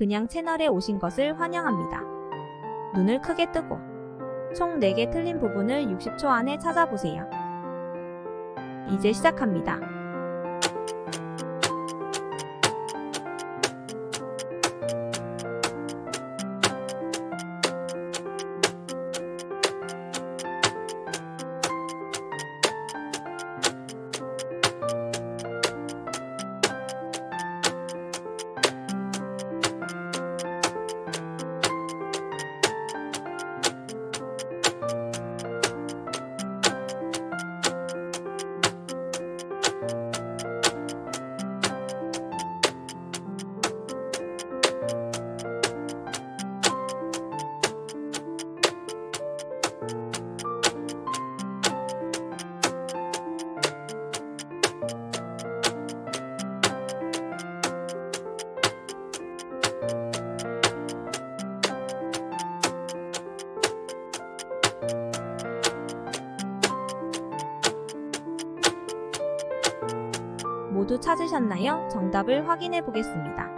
그냥 채널에 오신 것을 환영합니다. 눈을 크게 뜨고 총 4개 틀린 부분을 60초 안에 찾아보세요. 이제 시작합니다. 모두 찾으셨나요? 정답을 확인해 보겠습니다.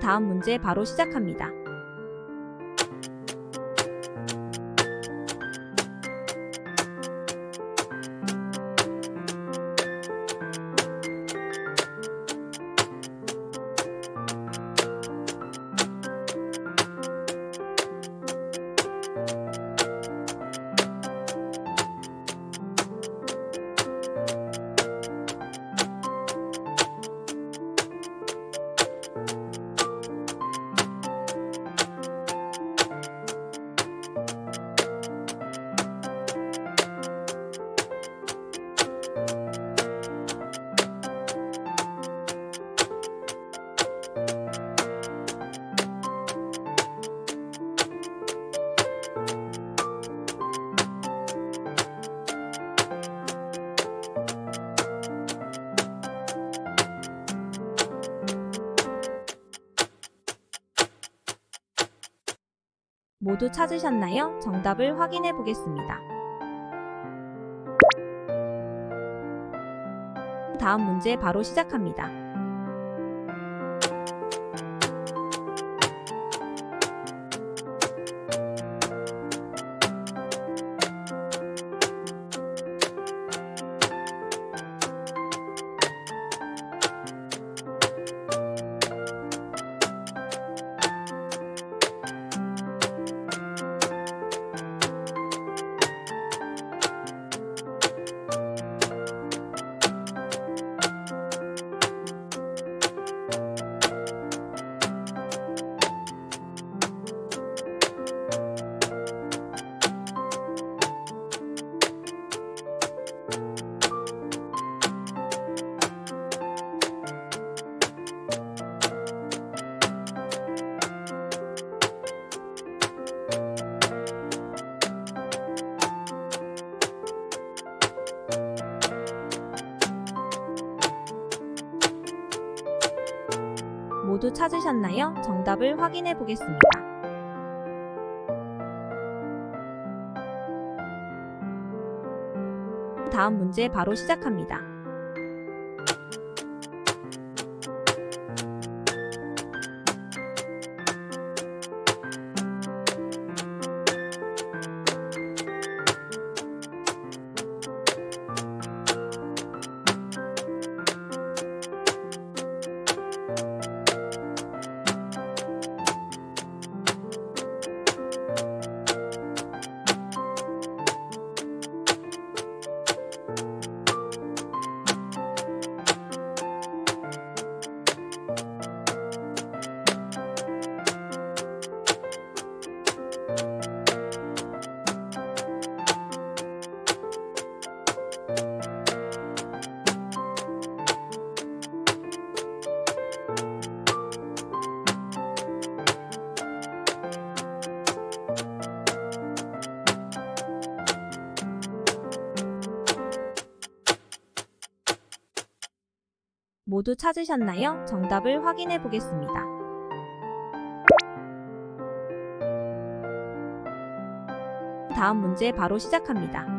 다음 문제 바로 시작합니다. 모두 찾으셨나요? 정답을 확인해 보겠습니다. 다음 문제 바로 시작합니다. 모두 찾으셨나요? 정답을 확인해 보겠습니다. 다음 문제 바로 시작합니다. 모두 찾으셨나요? 정답을 확인해 보겠습니다. 다음 문제 바로 시작합니다.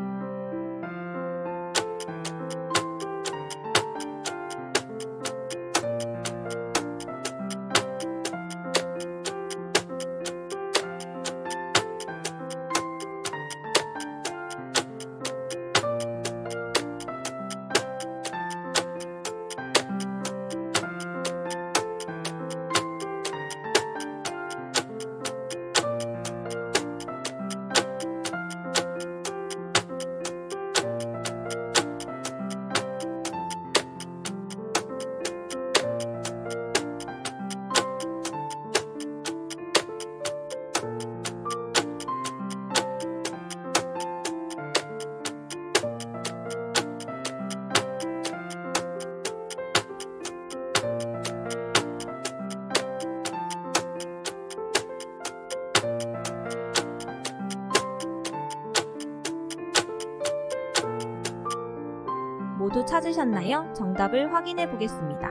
찾으셨나요? 정답을 확인해 보겠습니다.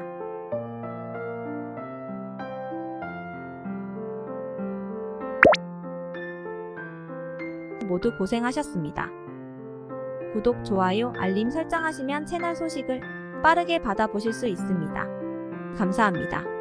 모두 고생하셨습니다. 구독, 좋아요, 알림 설정하시면 채널 소식을 빠르게 받아보실 수 있습니다. 감사합니다.